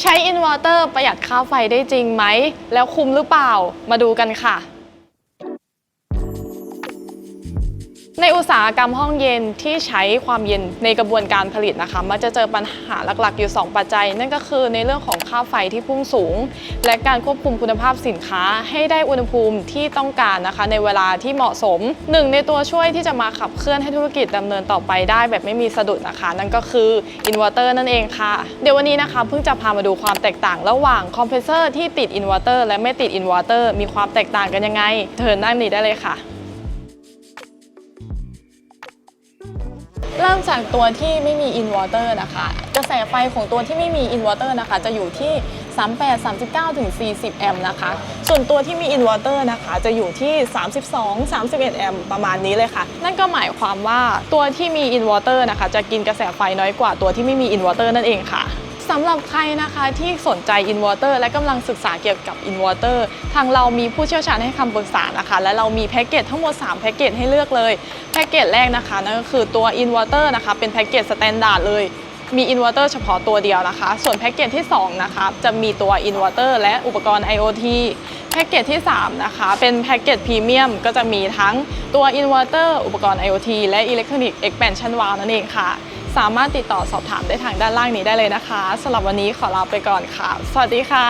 ใช้อินเวอร์เตอร์ประหยัดค่าไฟได้จริงไหม แล้วคุ้มหรือเปล่า มาดูกันค่ะ ในอุตสาหกรรมห้องเย็นที่ใช้ความเย็นในกระบวนการผลิตนะคะมักจะเจอปัญหาหลักๆ อยู่ 2 ปัจจัย นั่นก็คือในเรื่องของค่าไฟที่พุ่งสูง และการควบคุมคุณภาพสินค้าให้ได้อุณหภูมิที่ต้องการนะคะ ในเวลาที่เหมาะสม หนึ่งในตัวช่วยที่จะมาขับเคลื่อนให้ธุรกิจดำเนินต่อไปได้แบบไม่มีสะดุดนะคะ นั่นก็คืออินเวอร์เตอร์นั่นเองค่ะ เดี๋ยววันนี้นะคะเพิ่งจะพามาดูความแตกต่างระหว่างคอมเพรสเซอร์ที่ติดอินเวอร์เตอร์และไม่ติดอินเวอร์เตอร์มีความแตกต่างกันยังไงเชิญด้านนี้ได้เลยค่ะ เริ่มจากตัวที่ไม่มีอินวอเตอร์นะคะ กระแสไฟของตัวที่ไม่มีอินวอเตอร์นะคะ จะอยู่ที่ 38 39ถึง40 แอมป์นะคะ ส่วนตัวที่มีอินวอเตอร์นะคะ จะอยู่ที่ 32 31 แอมป์ประมาณนี้เลยค่ะ นั่นก็หมายความว่าตัวที่มีอินวอเตอร์นะคะ จะกินกระแสไฟน้อยกว่าตัวที่ไม่มีอินวอเตอร์นั่นเองค่ะ สำหรับใครนะคะที่สนใจอินเวอร์เตอร์และกำลังศึกษาเกี่ยวกับอินเวอร์เตอร์ทางเรามีผู้เชี่ยวชาญให้คำปรึกษานะคะ และเรามีแพ็กเกจทั้งหมด 3 แพ็กเกจให้เลือกเลย แพ็กเกจแรกนะคะนั่นก็คือตัวอินเวอร์เตอร์นะคะ เป็นแพ็กเกจสแตนดาร์ดเลยมีอินเวอร์เตอร์เฉพาะตัวเดียวนะคะ ส่วนแพ็กเกจที่ 2 นะคะ จะมีตัวอินเวอร์เตอร์และอุปกรณ์ IoT แพ็กเกจที่ 3 นะคะ เป็นแพ็กเกจพรีเมียมก็จะมีทั้งตัวอินเวอร์เตอร์อุปกรณ์ IoT และ Electronic Expansion Valve นั่นเองค่ะ สามารถติดต่อสอบถามได้ทางด้านล่างนี้ได้เลยนะคะสำหรับวันนี้ขอลาไปก่อนค่ะ สวัสดีค่ะ